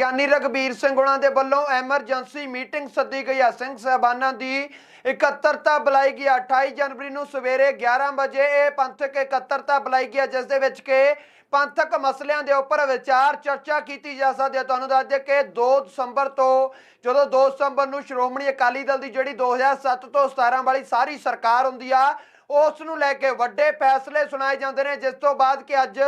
ਗਿਆਨੀ ਰਗਬੀਰ ਸਿੰਘ ਉਹਨਾਂ ਦੇ ਵੱਲੋਂ ਐਮਰਜੈਂਸੀ ਮੀਟਿੰਗ ਸੱਦੀ ਗਈ ਆ ਸਿੰਘ ਸਾਹਿਬਾਨਾਂ ਦੀ ਇਕੱਤਰਤਾ ਬੁਲਾਈ ਗਈ ਹੈ। 28 ਜਨਵਰੀ ਨੂੰ ਸਵੇਰੇ 11 ਵਜੇ ਇਹ ਪੰਥਕ ਇਕੱਤਰਤਾ ਬੁਲਾਈ ਗਈ ਹੈ, ਜਿਸ ਦੇ ਵਿੱਚ ਕਿ ਪੰਥਕ ਮਸਲਿਆਂ ਦੇ ਉੱਪਰ ਵਿਚਾਰ ਚਰਚਾ ਕੀਤੀ ਜਾ ਸਕਦੀ ਹੈ ਤੁਹਾਨੂੰ ਦੱਸ ਦਈਏ ਕਿ 2 ਦਸੰਬਰ ਤੋਂ ਜਦੋਂ 2 ਦਸੰਬਰ ਨੂੰ ਸ਼੍ਰੋਮਣੀ ਅਕਾਲੀ ਦਲ ਦੀ ਜਿਹੜੀ 2007 ਤੋਂ 17 ਵਾਲੀ ਸਾਰੀ ਸਰਕਾਰ ਹੁੰਦੀ ਆ ਉਸ ਨੂੰ ਲੈ ਕੇ ਵੱਡੇ ਫੈਸਲੇ ਸੁਣਾਏ ਜਾਂਦੇ ਨੇ, ਜਿਸ ਤੋਂ ਬਾਅਦ ਕਿ ਅੱਜ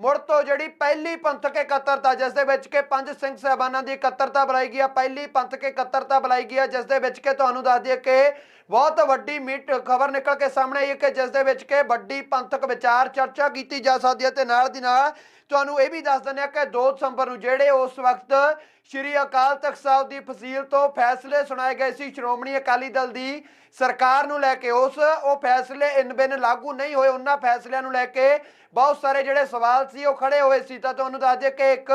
ਮੁੜ ਤੋਂ ਜਿਹੜੀ ਪਹਿਲੀ ਪੰਥਕ ਇਕੱਤਰਤਾ, ਜਿਸ ਦੇ ਵਿੱਚ ਕਿ ਪੰਜ ਸਿੰਘ ਸਾਹਿਬਾਨਾਂ ਦੀ ਇਕੱਤਰਤਾ ਬੁਲਾਈ ਗਈ ਆ, ਪਹਿਲੀ ਪੰਥਕ ਇਕੱਤਰਤਾ ਬੁਲਾਈ ਗਈ ਆ, ਜਿਸ ਦੇ ਵਿੱਚ ਕਿ ਤੁਹਾਨੂੰ ਦੱਸ ਦਈਏ ਕਿ ਬਹੁਤ ਵੱਡੀ ਮੀਟ ਖਬਰ ਨਿਕਲ ਕੇ ਸਾਹਮਣੇ ਆਈ ਹੈ ਕਿ ਜਿਸ ਦੇ ਵਿੱਚ ਕਿ ਵੱਡੀ ਪੰਥਕ ਵਿਚਾਰ ਚਰਚਾ ਕੀਤੀ ਜਾ ਸਕਦੀ ਹੈ ਤੇ ਨਾਲ ਦੀ ਨਾਲ ਤੁਹਾਨੂੰ ਇਹ ਵੀ ਦੱਸ ਦਿੰਦੇ ਆ ਕਿ 2 ਦਸੰਬਰ ਨੂੰ ਜਿਹੜੇ ਉਸ ਵਕਤ ਸ਼੍ਰੀ ਅਕਾਲ ਤਖਤ ਸਾਹਿਬ ਦੀ ਫਸੀਲ ਤੋਂ ਫੈਸਲੇ ਸੁਣਾਏ ਗਏ ਸੀ, ਸ਼੍ਰੋਮਣੀ ਅਕਾਲੀ ਦਲ ਦੀ ਸਰਕਾਰ ਨੂੰ ਲੈ ਕੇ ਉਸ, ਉਹ ਫੈਸਲੇ ਇਨ ਬਿਨ ਲਾਗੂ ਨਹੀਂ ਹੋਏ, ਉਹਨਾਂ ਫੈਸਲਿਆਂ ਨੂੰ ਲੈ ਕੇ ਬਹੁਤ ਸਾਰੇ ਜਿਹੜੇ ਸਵਾਲ ਸੀ, ਉਹ ਖੜੇ ਹੋਏ ਸੀ। ਤਾਂ ਤੁਹਾਨੂੰ ਦੱਸ ਦਈਏ ਕਿ ਇੱਕ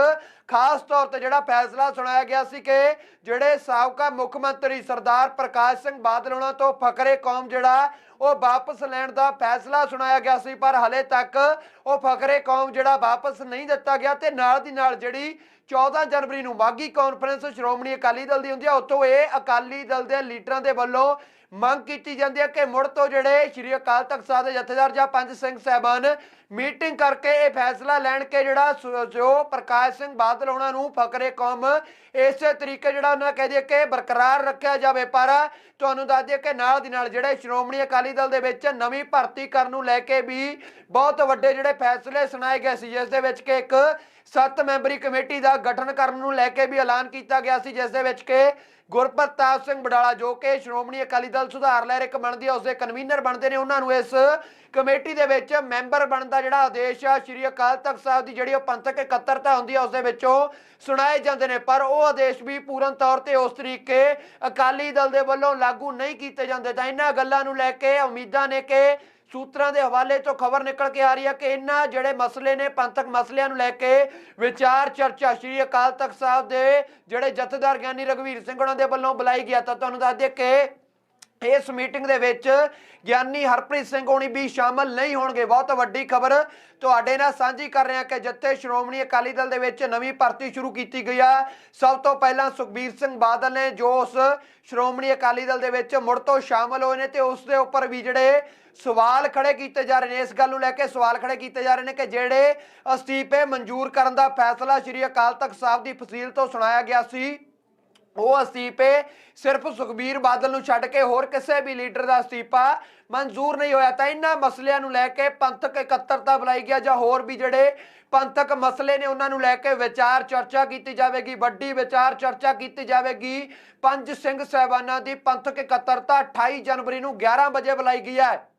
ਖਾਸ ਤੌਰ ਤੇ ਜਿਹੜਾ ਫੈਸਲਾ ਸੁਣਾਇਆ ਗਿਆ ਸੀ ਕਿ ਜਿਹੜੇ ਸਾਬਕਾ ਮੁੱਖ ਮੰਤਰੀ ਸਰਦਾਰ ਪ੍ਰਕਾਸ਼ ਸਿੰਘ ਬਾਦਲ, ਉਹਨਾਂ ਤੋਂ ਫਕਰੇ ਕੌਮ ਜਿਹੜਾ, ਉਹ ਵਾਪਸ ਲੈਣ ਦਾ ਫੈਸਲਾ ਸੁਣਾਇਆ ਗਿਆ ਸੀ, ਪਰ ਹਲੇ ਤੱਕ ਉਹ ਫਕਰੇ ਕੌਮ ਜਿਹੜਾ ਵਾਪਸ ਨਹੀਂ ਦਿੱਤਾ ਗਿਆ ਤੇ ਨਾਲ ਦੀ ਨਾਲ ਜਿਹੜੀ 14 ਜਨਵਰੀ ਨੂੰ ਬਾਗੀ ਕਾਨਫਰੰਸ ਸ਼੍ਰੋਮਣੀ ਅਕਾਲੀ ਦਲ ਦੀ ਹੁੰਦੀ ਆ, ਉੱਥੋਂ ਇਹ ਅਕਾਲੀ ਦਲ ਦੇ ਲੀਡਰਾਂ ਦੇ ਵੱਲੋਂ ਮੰਗ ਕੀਤੀ ਜਾਂਦੀ ਹੈ ਕਿ ਮੁੜ ਤੋਂ ਜਿਹੜੇ ਸ਼੍ਰੀ ਅਕਾਲ ਤਖਤ ਸਾਹਿਬ ਦੇ ਜਥੇਦਾਰ ਜਾਂ ਪੰਜ ਸਿੰਘ ਸਾਹਿਬਾਨ ਮੀਟਿੰਗ ਕਰਕੇ ਇਹ ਫੈਸਲਾ ਲੈਣ ਕੇ ਜਿਹੜਾ ਸ- ਜੋ ਪ੍ਰਕਾਸ਼ ਸਿੰਘ ਬਾਦਲ ਉਹਨਾਂ ਨੂੰ ਫਕਰੇ ਕੌਮ, ਇਸੇ ਤਰੀਕੇ ਜਿਹੜਾ ਉਹਨਾਂ ਕਹਿ ਦਈਏ ਕਿ ਬਰਕਰਾਰ ਰੱਖਿਆ ਜਾਵੇ। ਪਰ ਤੁਹਾਨੂੰ ਦੱਸ ਦਈਏ ਕਿ ਨਾਲ ਦੀ ਨਾਲ ਜਿਹੜੇ ਸ਼੍ਰੋਮਣੀ ਅਕਾਲੀ ਦਲ ਦੇ ਵਿੱਚ ਨਵੀਂ ਭਰਤੀ ਕਰਨ ਨੂੰ ਲੈ ਕੇ ਵੀ ਬਹੁਤ ਵੱਡੇ ਜਿਹੜੇ ਫੈਸਲੇ ਸੁਣਾਏ ਗਏ ਸੀ, ਜਿਸ ਦੇ ਵਿੱਚ ਕਿ ਇੱਕ ਸੱਤ ਮੈਂਬਰੀ ਕਮੇਟੀ ਦਾ ਗਠਨ ਕਰਨ ਨੂੰ ਲੈ ਕੇ ਵੀ ਐਲਾਨ ਕੀਤਾ ਗਿਆ ਸੀ, ਜਿਸ ਦੇ ਵਿੱਚ ਕਿ ਗੁਰਪ੍ਰਤਾਪ ਸਿੰਘ ਬਡਾਲਾ ਜੋ ਕਿ ਸ਼੍ਰੋਮਣੀ ਅਕਾਲੀ ਦਲ ਸੁਧਾਰ ਲਹਿਰ ਇੱਕ ਬਣਦੀ ਹੈ, ਉਸਦੇ ਕਨਵੀਨਰ ਬਣਦੇ ਨੇ ਉਹਨਾਂ ਨੂੰ ਇਸ ਕਮੇਟੀ ਦੇ ਵਿੱਚ ਮੈਂਬਰ ਬਣਨ ਦਾ ਜਿਹੜਾ ਆਦੇਸ਼ ਆ, ਸ਼੍ਰੀ ਅਕਾਲ ਤਖਤ ਸਾਹਿਬ ਦੀ ਜਿਹੜੀ ਉਹ ਪੰਥਕ ਇਕੱਤਰਤਾ ਹੁੰਦੀ ਆ ਉਸ ਦੇ ਵਿੱਚੋਂ ਸੁਣਾਏ ਜਾਂਦੇ ਨੇ। ਪਰ ਉਹ ਆਦੇਸ਼ ਵੀ ਪੂਰਨ ਤੌਰ ਤੇ ਉਸ ਤਰੀਕੇ ਅਕਾਲੀ ਦਲ ਦੇ ਵੱਲੋਂ ਲਾਗੂ ਨਹੀਂ ਕੀਤੇ ਜਾਂਦੇ। ਤਾਂ ਇਹਨਾਂ ਗੱਲਾਂ ਨੂੰ ਲੈ ਕੇ ਉਮੀਦਾਂ ਨੇ ਕਿ ਸੂਤਰਾਂ ਦੇ ਹਵਾਲੇ ਤੋਂ ਖਬਰ ਨਿਕਲ ਕੇ ਆ ਰਹੀ ਹੈ ਕਿ ਇਹਨਾਂ ਜਿਹੜੇ ਮਸਲੇ ਨੇ, ਪੰਥਕ ਮਸਲਿਆਂ ਨੂੰ ਲੈ ਕੇ ਵਿਚਾਰ ਚਰਚਾ ਸ਼੍ਰੀ ਅਕਾਲ ਤਖਤ ਸਾਹਿਬ ਦੇ ਜਿਹੜੇ ਜਥੇਦਾਰ ਗਿਆਨੀ ਰਗਵੀਰ ਸਿੰਘ ਉਹਨਾਂ ਦੇ ਵੱਲੋਂ ਬੁਲਾਈ ਗਿਆ ਤਾਂ ਤੁਹਾਨੂੰ ਦੱਸ ਦਈਏ ਕਿ ਇਸ ਮੀਟਿੰਗ ਦੇ ਵਿੱਚ ਗਿਆਨੀ ਹਰਪ੍ਰੀਤ ਸਿੰਘ ਹੋਣੀ ਵੀ ਸ਼ਾਮਲ ਨਹੀਂ ਹੋਣਗੇ। ਬਹੁਤ ਵੱਡੀ ਖਬਰ ਤੁਹਾਡੇ ਨਾਲ ਸਾਂਝੀ ਕਰ ਰਹੇ ਹਾਂ ਕਿ ਜਿੱਥੇ ਸ਼੍ਰੋਮਣੀ ਅਕਾਲੀ ਦਲ ਦੇ ਵਿੱਚ ਨਵੀਂ ਭਰਤੀ ਸ਼ੁਰੂ ਕੀਤੀ ਗਈ ਆ, ਸਭ ਤੋਂ ਪਹਿਲਾਂ ਸੁਖਬੀਰ ਸਿੰਘ ਬਾਦਲ ਨੇ ਜੋ ਉਸ ਸ਼੍ਰੋਮਣੀ ਅਕਾਲੀ ਦਲ ਦੇ ਵਿੱਚ ਮੁੜ ਤੋਂ ਸ਼ਾਮਲ ਹੋਏ ਨੇ ਤੇ ਉਸ ਦੇ ਉੱਪਰ ਵੀ ਜਿਹੜੇ ਸਵਾਲ ਖੜੇ ਕੀਤੇ ਜਾ ਰਹੇ ਨੇ, ਇਸ ਗੱਲ ਨੂੰ ਲੈ ਕੇ ਸਵਾਲ ਖੜੇ ਕੀਤੇ ਜਾ ਰਹੇ ਨੇ ਕਿ ਜਿਹੜੇ ਅਸਤੀਫੇ ਮਨਜ਼ੂਰ ਕਰਨ ਦਾ ਫੈਸਲਾ ਸ਼੍ਰੀ ਅਕਾਲ ਤਖਤ ਸਾਹਿਬ ਦੀ ਫਸੀਲ ਤੋਂ ਸੁਣਾਇਆ ਗਿਆ ਸੀ। ਉਹ ਅਸਤੀਫੇ ਸਿਰਫ ਸੁਖਬੀਰ ਬਾਦਲ ਨੂੰ ਛੱਡ ਕੇ ਹੋਰ ਕਿਸੇ ਵੀ ਲੀਡਰ ਦਾ ਅਸਤੀਫਾ ਮਨਜ਼ੂਰ ਨਹੀਂ ਹੋਇਆ। ਤਾਂ ਇਹਨਾਂ ਮਸਲਿਆਂ ਨੂੰ ਲੈ ਕੇ ਪੰਥਕ ਇਕੱਤਰਤਾ ਬੁਲਾਈ ਗਿਆ ਜਾਂ ਹੋਰ ਵੀ ਜਿਹੜੇ ਪੰਥਕ ਮਸਲੇ ਨੇ ਉਹਨਾਂ ਨੂੰ ਲੈ ਕੇ ਵਿਚਾਰ ਚਰਚਾ ਕੀਤੀ ਜਾਵੇਗੀ, ਵੱਡੀ ਵਿਚਾਰ ਚਰਚਾ ਕੀਤੀ ਜਾਵੇਗੀ। ਪੰਜ ਸਿੰਘ ਸਾਹਿਬਾਨਾਂ ਦੀ ਪੰਥਕ ਇਕੱਤਰਤਾ 28 ਜਨਵਰੀ ਨੂੰ 11 ਵਜੇ ਬੁਲਾਈ ਗਈ ਹੈ।